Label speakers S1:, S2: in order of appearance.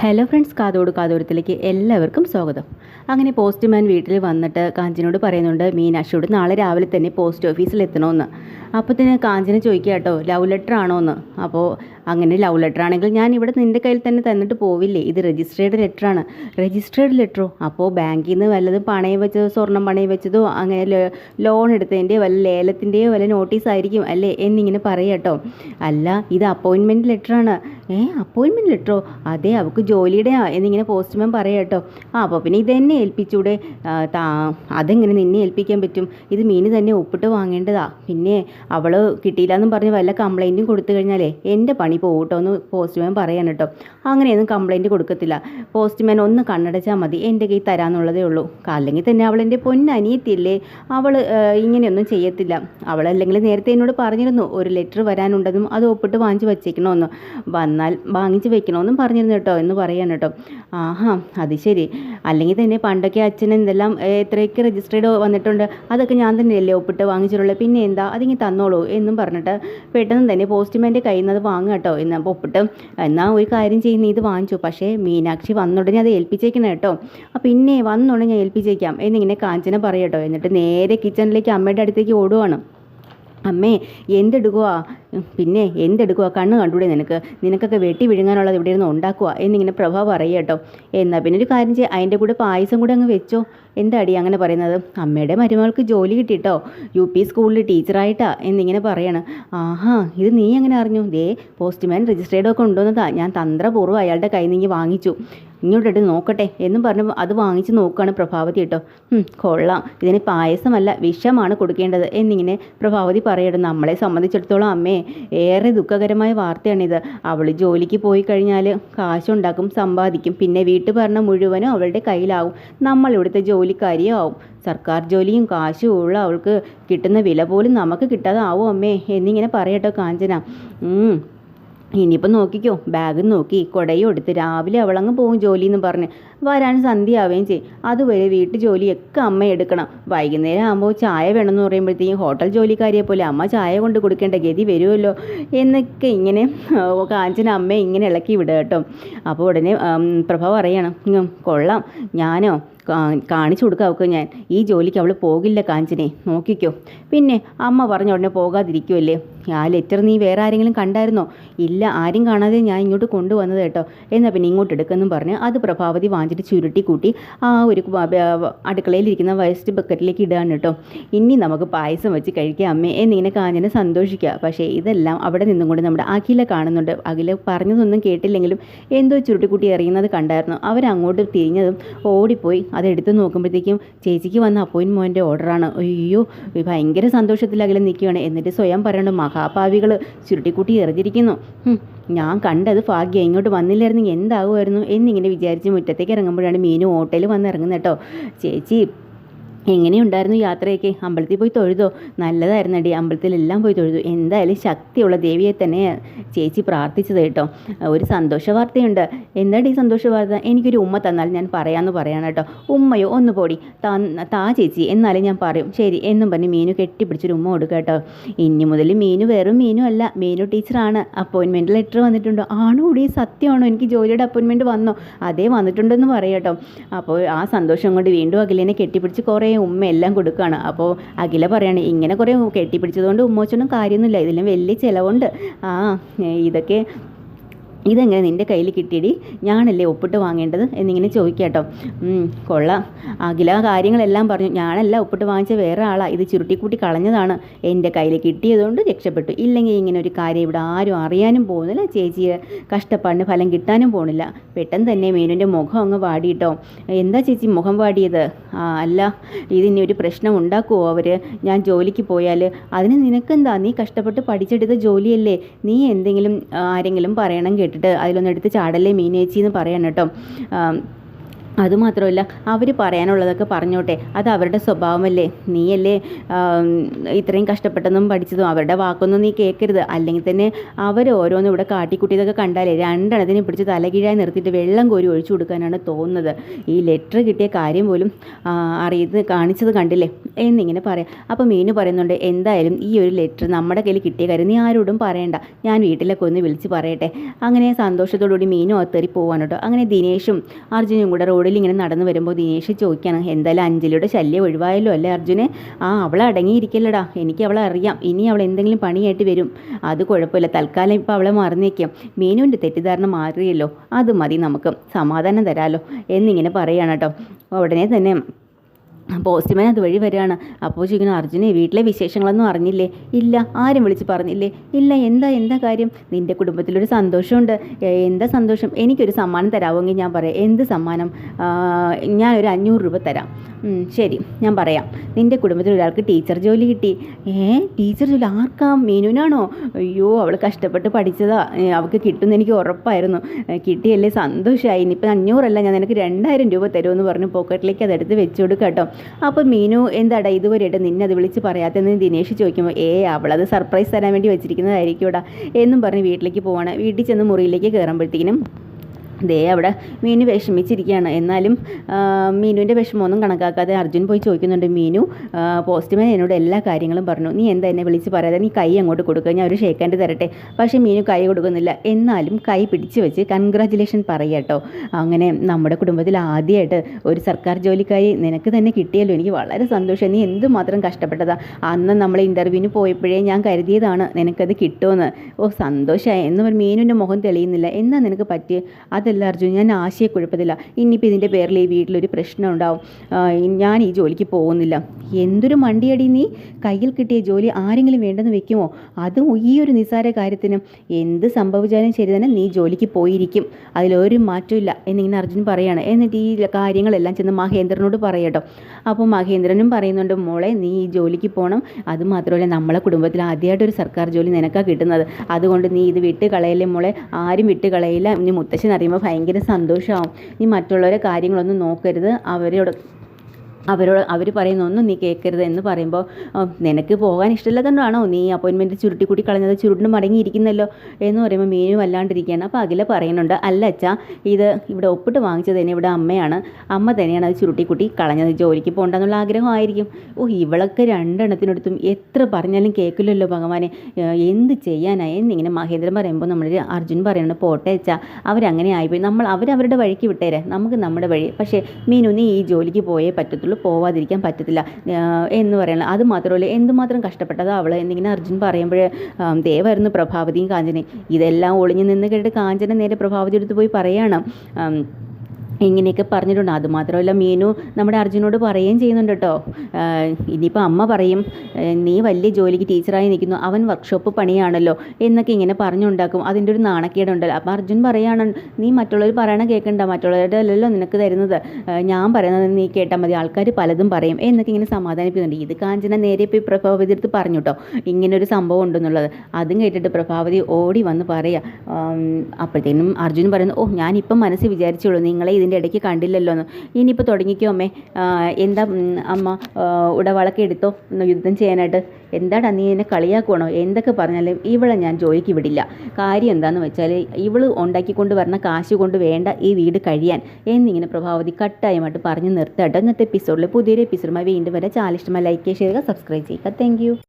S1: Hello friends കാതോട് കാതോരത്തിലേക്ക് എല്ലാവർക്കും സ്വാഗതം. അങ്ങനെ പോസ്റ്റ്മാൻ വീട്ടിൽ വന്നിട്ട് കാഞ്ചനോട് പറയുന്നുണ്ട് മീനാക്ഷിയോട് നാളെ രാവിലെ തന്നെ പോസ്റ്റ് ഓഫീസിൽ എത്തണമെന്ന് അപ്പോൾ തന്നെ കാഞ്ചന ചോദിക്കുക കേട്ടോ ലവ് ലെറ്റർ ആണോ എന്ന് അപ്പോൾ അങ്ങനെ ലവ് ലെറ്റർ ആണെങ്കിൽ ഞാൻ ഇവിടെ നിന്റെ കയ്യിൽ തന്നെ തന്നിട്ട് പോവില്ലേ? ഇത് രജിസ്റ്റേർഡ് ലെറ്ററാണ് രജിസ്റ്റേർഡ് ലെറ്ററോ അപ്പോൾ ബാങ്കിൽ നിന്ന് വല്ലതും പണയം വെച്ചതോ സ്വർണം പണയം വെച്ചതോ അങ്ങനെ ലോൺ എടുത്തതിന്റെയോ വല്ല ലേലത്തിന്റെയോ വല്ല നോട്ടീസ് ആയിരിക്കും അല്ലേ? എന്നിങ്ങനെ പറയട്ടോ അല്ല ഇത് അപ്പോയിൻമെന്റ് ലെറ്ററാണ് ഏ അപ്പോയിൻമെന്റ് ലെറ്ററോ അതെ അവൾക്ക് ജോലിയുടെ എന്നിങ്ങനെ പോസ്റ്റ്മാൻ പറയട്ടോ ആ അപ്പോൾ പിന്നെ ഇതെന്നെ ഏൽപ്പിച്ചൂടെ? താ അതെങ്ങനെ നിന്നെ ഏൽപ്പിക്കാൻ പറ്റും? ഇത് മീന് തന്നെ ഒപ്പിട്ട് വാങ്ങേണ്ടതാ. പിന്നെ അവൾ കിട്ടിയില്ല എന്നും പറഞ്ഞ് വല്ല കംപ്ലൈന്റും കൊടുത്തു കഴിഞ്ഞാലേ എന്റെ പണി പോകട്ടോ എന്ന് പോസ്റ്റ്മാൻ പറയാൻ കേട്ടോ അങ്ങനെയൊന്നും കംപ്ലൈന്റ് കൊടുക്കത്തില്ല. പോസ്റ്റ്മാൻ ഒന്ന് കണ്ണടച്ചാൽ മതി. എന്റെ കയ്യിൽ തരാമെന്നുള്ളതേ ഉള്ളൂ. അല്ലെങ്കിൽ തന്നെ അവൾ എന്റെ പൊന്നനിയത്തില്ലേ അവൾ ഇങ്ങനെയൊന്നും ചെയ്യത്തില്ല. അവളല്ലെങ്കിൽ നേരത്തെ എന്നോട് പറഞ്ഞിരുന്നു ഒരു ലെറ്റർ വരാനുണ്ടെന്നും അത് ഒപ്പിട്ട് വാങ്ങിച്ച് വെച്ചേക്കണമെന്ന് വന്നാൽ വാങ്ങിച്ച് വെക്കണമെന്നും പറഞ്ഞിരുന്നു കേട്ടോ എന്ന് പറയാൻ കേട്ടോ ആഹാ അത് ശരി. അല്ലെങ്കിൽ തന്നെ പണ്ടൊക്കെ അച്ഛൻ എന്തെല്ലാം എത്രയൊക്കെ രജിസ്റ്റേർഡ് വന്നിട്ടുണ്ട് അതൊക്കെ ഞാൻ തന്നെയല്ലേ ഒപ്പിട്ട് വാങ്ങിച്ചിട്ടുള്ളത് പിന്നെ എന്താ? അതിങ്ങി തന്നോളൂ എന്നും പറഞ്ഞിട്ട് പെട്ടെന്ന് തന്നെ പോസ്റ്റ്മാന്റെ കയ്യിൽ നിന്ന് അത് വാങ്ങുക എന്ന് അപ്പോൾ ഒപ്പിട്ട് എന്നാൽ ഒരു കാര്യം ചെയ്യുന്ന ഇത് വാങ്ങിച്ചു. പക്ഷേ മീനാക്ഷി വന്നുടനെ അത് ഏൽപ്പിച്ചേക്കണം കേട്ടോ. അപ്പോൾ പിന്നെ വന്നുടനെ ഞാൻ ഏൽപ്പിച്ചേക്കാം. എന്നിങ്ങനെ കാഞ്ചന പറയട്ടോ എന്നിട്ട് നേരെ കിച്ചണിലേക്ക് അമ്മയുടെ അടുത്തേക്ക് ഓടുവാണ്. അമ്മേ എന്തെടുക്കുക പിന്നെ എന്തെടുക്കുക കണ്ണ് കണ്ടൂടെ നിനക്ക്? നിനക്കൊക്കെ വെട്ടി വിഴുങ്ങാനുള്ളത് ഇവിടെ ഇരുന്ന് ഉണ്ടാക്കുക എന്നിങ്ങനെ പ്രഭ പറയുക കേട്ടോ. എന്നാൽ പിന്നെ ഒരു കാര്യം ചെയ്യ അതിന്റെ കൂടെ പായസം കൂടെ അങ്ങ് വെച്ചോ. എന്താടി അങ്ങനെ പറയുന്നത്? അമ്മയുടെ മരുമകൾക്ക് ജോലി കിട്ടിട്ടോ. യു പി സ്കൂളിൽ ടീച്ചറായിട്ടാ എന്നിങ്ങനെ പറയണം. ആഹാ ഇത് നീ എങ്ങനെ അറിഞ്ഞു? ദേ പോസ്റ്റ്മാൻ രജിസ്റ്റേർഡ് ഒക്കെ കൊണ്ടുവന്നതാ ഞാൻ തന്ത്രപൂർവം അയാളുടെ കയ്യിൽ നിന്ന് വാങ്ങിച്ചു. ഇങ്ങോട്ടിട്ട് നോക്കട്ടെ എന്നും പറഞ്ഞ് അത് വാങ്ങിച്ച് നോക്കുകയാണ് പ്രഭാവതി കേട്ടോ. "ഹും, കൊള്ളാം. ഇതിന് പായസമല്ല വിഷമാണ് കൊടുക്കേണ്ടത്. എന്നിങ്ങനെ പ്രഭാവതി പറയട്ടെ നമ്മളെ സംബന്ധിച്ചിടത്തോളം അമ്മേ ഏറെ ദുഃഖകരമായ വാർത്തയാണിത്. അവൾ ജോലിക്ക് പോയി കഴിഞ്ഞാൽ കാശുണ്ടാക്കും സമ്പാദിക്കും. പിന്നെ വീട്ടുഭരണം മുഴുവനും അവളുടെ കയ്യിലാവും. നമ്മൾ ഇവിടുത്തെ ജോലിക്കാരിയും ആവും. സർക്കാർ ജോലിയും കാശും ഉള്ള അവൾക്ക് കിട്ടുന്ന വില പോലും നമുക്ക് കിട്ടാതെ ആവും അമ്മേ എന്നിങ്ങനെ പറയട്ടോ കാഞ്ചന. ഇനിയിപ്പോൾ നോക്കിക്കോ ബാഗ് നോക്കി കുടയും എടുത്ത് രാവിലെ അവളങ്ങ് പോകും ജോലി എന്ന് പറഞ്ഞ്. വരാൻ സന്ധ്യയാവുകയും ചെയ്യും. അതുവരെ വീട്ടു ജോലിയൊക്കെ അമ്മ എടുക്കണം. വൈകുന്നേരം ആകുമ്പോൾ ചായ വേണമെന്ന് പറയുമ്പോഴത്തേക്കും ഹോട്ടൽ ജോലിക്കാരിയെ പോലെ അമ്മ ചായ കൊണ്ട് കൊടുക്കേണ്ട ഗതി വരുമല്ലോ എന്നൊക്കെ ഇങ്ങനെ കാഞ്ചന അമ്മയെ ഇങ്ങനെ ഇളക്കി വിടുക കേട്ടോ. അപ്പോൾ ഉടനെ പ്രഭ പറയണം കൊള്ളാം. ഞാനോ കാണിച്ചു കൊടുക്കാം അവൾക്ക് ഞാൻ. ഈ ജോലിക്ക് അവൾ പോകില്ല കാഞ്ചനെ. നോക്കിക്കോ. പിന്നെ അമ്മ പറഞ്ഞ ഉടനെ പോകാതിരിക്കുമല്ലേ ആ ലെറ്റർ നീ വേറെ ആരെങ്കിലും കണ്ടായിരുന്നോ? ഇല്ല ആരും കാണാതെ ഞാൻ ഇങ്ങോട്ട് കൊണ്ടുവന്നത് കേട്ടോ. എന്നാൽ പിന്നെ ഇങ്ങോട്ട് എടുക്കുമെന്നും പറഞ്ഞ് അത് പ്രഭാവതി വാങ്ങിച്ചിട്ട് ചുരുട്ടി കൂട്ടി ആ ഒരു അടുക്കളയിലിരിക്കുന്ന വേസ്റ്റ് ബക്കറ്റിലേക്ക് ഇടുകയാണ് കേട്ടോ. ഇനി നമുക്ക് പായസം വെച്ച് കഴിക്കാം അമ്മേ. എന്നിങ്ങനെ കാഞ്ഞനെ സന്തോഷിക്കുക. പക്ഷേ ഇതെല്ലാം അവിടെ നിന്നും കൊണ്ട് നമ്മുടെ അഖില കാണുന്നുണ്ട്. അഖില പറഞ്ഞതൊന്നും കേട്ടില്ലെങ്കിലും എന്തോ ചുരുട്ടിക്കുട്ടി എറിയുന്നത് കണ്ടായിരുന്നു. അവരങ്ങോട്ട് തിരിഞ്ഞതും ഓടിപ്പോയി. അതെടുത്ത് നോക്കുമ്പോഴത്തേക്കും ചേച്ചിക്ക് വന്ന അപ്പോയിൻമെന്റ് ഓർഡറാണ്. അയ്യോ ഭയങ്കര സന്തോഷത്തിൽ അഖില നിൽക്കുകയാണ്. എന്നിട്ട് സ്വയം പറയണം മഹാഭാവികൾ ചുരുട്ടിക്കുട്ടി എറിഞ്ഞിരിക്കുന്നു. ഞാൻ കണ്ടത് ഭാഗ്യം ഇങ്ങോട്ട് വന്നില്ലായിരുന്നെങ്കിൽ എന്താകുമായിരുന്നു എന്നിങ്ങനെ വിചാരിച്ച് മുറ്റത്തേക്ക് ഇറങ്ങുമ്പോഴാണ് മീനു ഓട്ടോയിൽ വന്നിറങ്ങുന്നത് കേട്ടോ. ചേച്ചി എങ്ങനെയുണ്ടായിരുന്നു യാത്രയൊക്കെ? അമ്പലത്തിൽ പോയി തൊഴുതോ? നല്ലതായിരുന്നടി. അമ്പലത്തിലെല്ലാം പോയി തൊഴുതു. എന്തായാലും ശക്തിയുള്ള ദേവിയെ തന്നെ ചേച്ചി പ്രാർത്ഥിച്ചത് കേട്ടോ. ഒരു സന്തോഷ വാർത്തയുണ്ട് എന്താടി സന്തോഷ വാർത്ത എനിക്കൊരു ഉമ്മ തന്നാൽ ഞാൻ പറയാമെന്ന് പറയാണ് കേട്ടോ. ഉമ്മയോ ഒന്ന് പോടി. താ ചേച്ചി എന്നാലും ഞാൻ പറയും. ശരി എന്നും പറഞ്ഞ് മീനു കെട്ടിപ്പിടിച്ചൊരു ഉമ്മ കൊടുക്കുക കേട്ടോ. ഇനി മുതൽ മീനു വെറും മീനു അല്ല മീനു ടീച്ചറാണ്. അപ്പോയിൻമെന്റ് ലെറ്റർ വന്നിട്ടുണ്ടോ. ആണോ കൂടി സത്യമാണോ? എനിക്ക് ജോലിയുടെ അപ്പോയിൻമെന്റ് വന്നോ? അതേ വന്നിട്ടുണ്ടെന്ന് പറയാം കേട്ടോ. അപ്പോൾ ആ സന്തോഷം കൊണ്ട് വീണ്ടും അഖിലേനെ കെട്ടിപ്പിടിച്ച് കുറേ ഉമ്മ എല്ലാം കൊടുക്കുകയാണ് അപ്പോൾ അഖില പറയാണ് ഇങ്ങനെ കുറേ കെട്ടിപ്പിടിച്ചതുകൊണ്ട് ഉമ്മോച്ചൊന്നും കാര്യമൊന്നുമില്ല. ഇതിലും വലിയ ചിലവുണ്ട്. ആ ഇതൊക്കെ ഇതെങ്ങനെ നിന്റെ കയ്യിൽ കിട്ടിയടി? ഞാനല്ലേ ഒപ്പിട്ട് വാങ്ങേണ്ടത്? എന്നിങ്ങനെ ചോദിക്കാം കേട്ടോ ഉം, കൊള്ളാം. അഖില കാര്യങ്ങളെല്ലാം പറഞ്ഞു. ഞാനല്ല ഒപ്പിട്ട് വാങ്ങിച്ച വേറെ ആളാണ് ഇത് ചുരുട്ടിക്കൂട്ടി കളഞ്ഞതാണ്. എന്റെ കയ്യിൽ കിട്ടിയതുകൊണ്ട് രക്ഷപ്പെട്ടു. ഇല്ലെങ്കിൽ ഇങ്ങനെ ഒരു കാര്യം ഇവിടെ ആരും അറിയാനും പോകുന്നില്ല ചേച്ചിയെ. കഷ്ടപ്പാടിന് ഫലം കിട്ടാനും പോകുന്നില്ല. പെട്ടെന്ന് തന്നെ മീനുവിന്റെ മുഖം അങ്ങ് വാടിയിട്ടോ. എന്താ ചേച്ചി മുഖം വാടിയത്? അല്ല ഇതിനി ഒരു പ്രശ്നം ഉണ്ടാക്കുമോ അവർ ഞാൻ ജോലിക്ക് പോയാൽ അതിന് നിനക്കെന്താ? നീ കഷ്ടപ്പെട്ട് പഠിച്ചെടുത്ത ജോലിയല്ലേ? നീ എന്തെങ്കിലും ആരെങ്കിലും പറയണം കേട്ടിട്ട് അതിലൊന്നെടുത്ത് ചാടല്ലേ മീനേച്ചി എന്ന് പറയണം കേട്ടോ. അതുമാത്രമല്ല അവർ പറയാനുള്ളതൊക്കെ പറഞ്ഞോട്ടെ. അത് അവരുടെ സ്വഭാവമല്ലേ? നീയല്ലേ ഇത്രയും കഷ്ടപ്പെട്ടതും പഠിച്ചതും അവരുടെ വാക്കൊന്നും നീ കേൾക്കരുത് അല്ലെങ്കിൽ തന്നെ അവർ ഓരോന്നും ഇവിടെ കാട്ടിക്കുട്ടിയതൊക്കെ കണ്ടാലേ രണ്ടെണ്ണത്തിനെ പിടിച്ച് തലകീഴായി നിർത്തിയിട്ട് വെള്ളം കോരി ഒഴിച്ചു കൊടുക്കാനാണ് തോന്നുന്നത്. ഈ ലെറ്റർ കിട്ടിയ കാര്യം പോലും അറിയത് കാണിച്ചത് കണ്ടില്ലേ? എന്നിങ്ങനെ പറയാം. അപ്പോൾ മീനു പറയുന്നുണ്ട് എന്തായാലും ഈ ഒരു ലെറ്റർ നമ്മുടെ കയ്യിൽ കിട്ടിയ കാര്യം നീ ആരോടും പറയണ്ട. ഞാൻ വീട്ടിലൊക്കെ ഒന്ന് വിളിച്ച് പറയട്ടെ. അങ്ങനെ സന്തോഷത്തോടുകൂടി മീനും അത്തേറി പോകാനോട്ടോ അങ്ങനെ ദിനേശും അർജുനും കൂടെ റോഡിൽ ഇങ്ങനെ നടന്നു വരുമ്പോൾ ദിനേഷ് ചോദിക്കണം എന്തായാലും അഞ്ജലിയുടെ ശല്യം ഒഴിവായല്ലോ അല്ലേ അർജുനെ? ആ അവൾ അടങ്ങിയിരിക്കില്ലടാ എനിക്ക് അവളെ അറിയാം. ഇനി അവൾ എന്തെങ്കിലും പണിയായിട്ട് വരും. അത് കുഴപ്പമില്ല. തൽക്കാലം ഇപ്പോൾ അവളെ മറന്നേക്കാം മീനുവിന്റെ തെറ്റിദ്ധാരണ മാറിയല്ലോ. അത് മതി നമുക്ക്. സമാധാനം തരാമല്ലോ എന്നിങ്ങനെ പറയുകയാണ് കേട്ടോ. ഉടനെ തന്നെ പോസ്റ്റ്മാൻ അതുവഴി വരികയാണ്. അപ്പോൾ ചോദിക്കണം അർജുനെ വീട്ടിലെ വിശേഷങ്ങളൊന്നും അറിഞ്ഞില്ലേ? ഇല്ല ആരും വിളിച്ച് പറഞ്ഞില്ലേ? ഇല്ല എന്താ എന്താ കാര്യം? നിന്റെ കുടുംബത്തിലൊരു സന്തോഷമുണ്ട്. എന്താ സന്തോഷം? എനിക്കൊരു സമ്മാനം തരാമെങ്കിൽ ഞാൻ പറയാം. എന്ത് സമ്മാനം? ഞാനൊരു അഞ്ഞൂറ് രൂപ തരാം. ശരി ഞാൻ പറയാം. നിന്റെ കുടുംബത്തിൽ ഒരാൾക്ക് ടീച്ചർ ജോലി കിട്ടി? ഏ ടീച്ചർ ജോലി ആർക്കാ? മീനുവിനാണോ? അയ്യോ അവൾ കഷ്ടപ്പെട്ട് പഠിച്ചതാ. അവൾക്ക് കിട്ടുമെന്ന് എനിക്ക് ഉറപ്പായിരുന്നു. കിട്ടിയല്ലേ സന്തോഷമായി ഇനിയിപ്പോൾ അഞ്ഞൂറല്ല ഞാൻ നിനക്ക് രണ്ടായിരം രൂപ തരുമെന്ന് പറഞ്ഞ് പോക്കറ്റിലേക്ക് അതെടുത്ത് വെച്ചു കൊടുക്കാം കേട്ടോ അപ്പോൾ മീനു എന്താടാ ഇതുവരെയായിട്ട് നിന്നെ അത് വിളിച്ച് പറയാത്തതെന്ന് ദിനേഷ് ചോദിക്കുമ്പോൾ ഏ അവളത് സർപ്രൈസ് തരാൻ വേണ്ടി വെച്ചിരിക്കുന്നതായിരിക്കൂടാ എന്നും പറഞ്ഞ് വീട്ടിലേക്ക് പോവാണ്. വീട്ടിൽ ചെന്ന് മുറിയിലേക്ക് കയറുമ്പോഴത്തേക്കിനും ദേ അവിടെ മീനു വിഷമിച്ചിരിക്കുകയാണ്. എന്നാലും മീനുവിന്റെ വിഷമമൊന്നും കണക്കാക്കാതെ അർജുൻ പോയി ചോദിക്കുന്നുണ്ട് മീനു പോസ്റ്റ്മാൻ എന്നോട് എല്ലാ കാര്യങ്ങളും പറഞ്ഞു. നീ എന്താ എന്നെ വിളിച്ച് പറയാതെ? നീ കൈ അങ്ങോട്ട് കൊടുക്കുക ഞാൻ ഒരു ഷേക്കാന്റെ തരട്ടെ? പക്ഷേ മീനു കൈ കൊടുക്കുന്നില്ല. എന്നാലും കൈ പിടിച്ച് വെച്ച് കൺഗ്രാജുലേഷൻ പറയട്ടോ അങ്ങനെ നമ്മുടെ കുടുംബത്തിൽ ആദ്യമായിട്ട് ഒരു സർക്കാർ ജോലിക്കായി നിനക്ക് തന്നെ കിട്ടിയല്ലോ. എനിക്ക് വളരെ സന്തോഷം. നീ എന്തുമാത്രം കഷ്ടപ്പെട്ടതാ. അന്ന് നമ്മൾ ഇന്റർവ്യൂവിന് പോയപ്പോഴേ ഞാൻ കരുതിയതാണ് നിനക്കത് കിട്ടുമെന്ന്. ഓ സന്തോഷമായി എന്ന് മീനുവിന്റെ മുഖം തെളിയുന്നില്ല. എന്നാ നിനക്ക് പറ്റിയ? അതല്ല അർജുൻ ഞാൻ ആശയക്കുഴപ്പത്തില്ല ഇനിയിപ്പോൾ ഇതിന്റെ പേരിൽ ഈ വീട്ടിലൊരു പ്രശ്നം ഉണ്ടാവും. ഞാൻ ഈ ജോലിക്ക് പോകുന്നില്ല. എന്തൊരു മണ്ടിയടി നീ? കയ്യിൽ കിട്ടിയ ജോലി ആരെങ്കിലും വേണ്ടെന്ന് വെക്കുമോ? അതും ഈ ഒരു നിസ്സാര കാര്യത്തിനും. എന്ത് സംഭവിച്ചാലും ശരി തന്നെ നീ ജോലിക്ക് പോയിരിക്കും. അതിലൊരു മാറ്റമില്ല എന്നിങ്ങനെ അർജുൻ പറയാണ്. എന്നിട്ട് ഈ കാര്യങ്ങളെല്ലാം ചെന്ന് മഹേന്ദ്രനോട് പറയട്ടോ. അപ്പോൾ മഹേന്ദ്രനും പറയുന്നുണ്ട് മോളെ നീ ഈ ജോലിക്ക് പോകണം അത് മാത്രമല്ല നമ്മളെ കുടുംബത്തിൽ ആദ്യമായിട്ടൊരു സർക്കാർ ജോലി നിനക്കാണ് കിട്ടുന്നത്. അതുകൊണ്ട് നീ ഇത് വിട്ട് കളയല്ലേ മോളെ? ആരും വിട്ട് കളയില്ല. ഇനി മുത്തശ്ശൻ അറിയുമ്പോൾ ഭയങ്കര സന്തോഷമാവും. നീ മറ്റുള്ളവരെ കാര്യങ്ങളൊന്നും നോക്കരുത്. അവരോട് അവരോട് അവർ പറയുന്ന ഒന്നും നീ കേൾക്കരുത് എന്ന് പറയുമ്പോൾ നിനക്ക് പോകാൻ ഇഷ്ടമില്ലാത്തതുകൊണ്ടാണോ നീ അപ്പോയിൻമെന്റ് കൂടി കളഞ്ഞത് ചുരുട്ടിന് മടങ്ങിയിരിക്കുന്നല്ലോ എന്ന് പറയുമ്പോൾ മീനു വല്ലാണ്ടിരിക്കുകയാണ്. അപ്പോൾ അഖില പറയുന്നുണ്ട് അല്ല അച്ഛാ ഇത് ഇവിടെ ഒപ്പിട്ട് വാങ്ങിച്ചത് തന്നെ ഇവിടെ അമ്മയാണ്. അമ്മ തന്നെയാണ് അത് ചുരുട്ടിക്കൂട്ടി കളഞ്ഞത്. ജോലിക്ക് പോകണ്ടെന്നുള്ള ആഗ്രഹമായിരിക്കും ഓ ഇവളൊക്കെ രണ്ടെണ്ണത്തിനടുത്തും എത്ര പറഞ്ഞാലും കേൾക്കില്ലല്ലോ ഭഗവാനെ. എന്ത് ചെയ്യാനായി എന്നിങ്ങനെ മഹേന്ദ്രൻ പറയുമ്പോൾ നമ്മൾ അർജുൻ പറയുന്നുണ്ട് പോട്ടെ അച്ഛാ അവരങ്ങനെ ആയിപ്പോയി. നമ്മൾ അവരവരുടെ വഴിക്ക് വിട്ടേരെ. നമുക്ക് നമ്മുടെ വഴി. പക്ഷേ മീനു നീ ഈ ജോലിക്ക് പോയേ പറ്റത്തുള്ളൂ. പോവാതിരിക്കാൻ പറ്റത്തില്ല. എന്ന് പറയുന്നത് അത് മാത്രമല്ല എന്തുമാത്രം കഷ്ടപ്പെട്ടത് അവൾ എന്നിങ്ങനെ അർജുൻ പറയുമ്പോൾ ദേവായിരുന്നു പ്രഭാവതിയും കാഞ്ചനയും ഇതെല്ലാം ഒളിഞ്ഞു നിന്ന് കേട്ട് കാഞ്ചന നേരെ പ്രഭാവതി എടുത്ത് പോയി പറയാണ്. ഇങ്ങനെയൊക്കെ പറഞ്ഞിട്ടുണ്ട്. അതുമാത്രമല്ല മീനു നമ്മുടെ അർജുനോട് പറയുകയും ചെയ്യുന്നുണ്ട് കേട്ടോ. ഇനിയിപ്പോൾ അമ്മ പറയും നീ വലിയ ജോലിക്ക് ടീച്ചറായി നിൽക്കുന്നു. അവൻ വർക്ക്ഷോപ്പ് പണിയാണല്ലോ. എന്നൊക്കെ ഇങ്ങനെ പറഞ്ഞുണ്ടാക്കും. അതിന്റെ ഒരു നാണക്കേടുണ്ടല്ലോ. അപ്പോൾ അർജുൻ പറയാണ് നീ മറ്റുള്ളവർ പറയണ കേൾക്കണ്ട മറ്റുള്ളവരുടെ അല്ലല്ലോ നിനക്ക് തരുന്നത്. ഞാൻ പറയുന്നത് നീ കേട്ടാൽ മതി. ആൾക്കാർ പലതും പറയും. എന്നൊക്കെ ഇങ്ങനെ സമാധാനിപ്പിക്കുന്നുണ്ട്. ഇത് കാഞ്ചന നേരെ പോയി പ്രഭാവതി എടുത്ത് പറഞ്ഞു കേട്ടോ. ഇങ്ങനൊരു സംഭവം ഉണ്ടെന്നുള്ളത്. അതും കേട്ടിട്ട് പ്രഭാവതി ഓടി വന്ന് പറയുക അപ്പോഴത്തേനും അർജുൻ പറയുന്നു ഓ ഞാനിപ്പം മനസ്സിൽ വിചാരിച്ചോളൂ നിങ്ങളെ ഇതിന്റെ ഇടയ്ക്ക് കണ്ടില്ലല്ലോ എന്ന്. ഇനിയിപ്പോൾ തുടങ്ങിക്കോ അമ്മേ. എന്താ അമ്മ ഉടവളക്ക് എടുത്തോ യുദ്ധം ചെയ്യാനായിട്ട്? എന്താടാ നീ എന്നെ കളിയാക്കുവാണോ? എന്തൊക്കെ പറഞ്ഞാലും ഇവളെ ഞാൻ ജോലിക്ക് വിടില്ല. കാര്യം എന്താണെന്ന് വെച്ചാൽ ഇവൾ ഉണ്ടാക്കിക്കൊണ്ട് വരുന്ന കാശ് കൊണ്ട് വേണ്ട ഈ വീട് കഴിയാൻ. എന്നിങ്ങനെ പ്രഭാവതി കട്ടായമായിട്ട് പറഞ്ഞ് നിർത്താട്ടോ. ഇന്നത്തെ എപ്പിസോഡിൽ പുതിയൊരു എപ്പിസോഡുമായി വീണ്ടും വരെ. ചാലിഷ്ടമായി ലൈക്ക് ചെയ്യുക സബ്സ്ക്രൈബ് ചെയ്യുക. താങ്ക്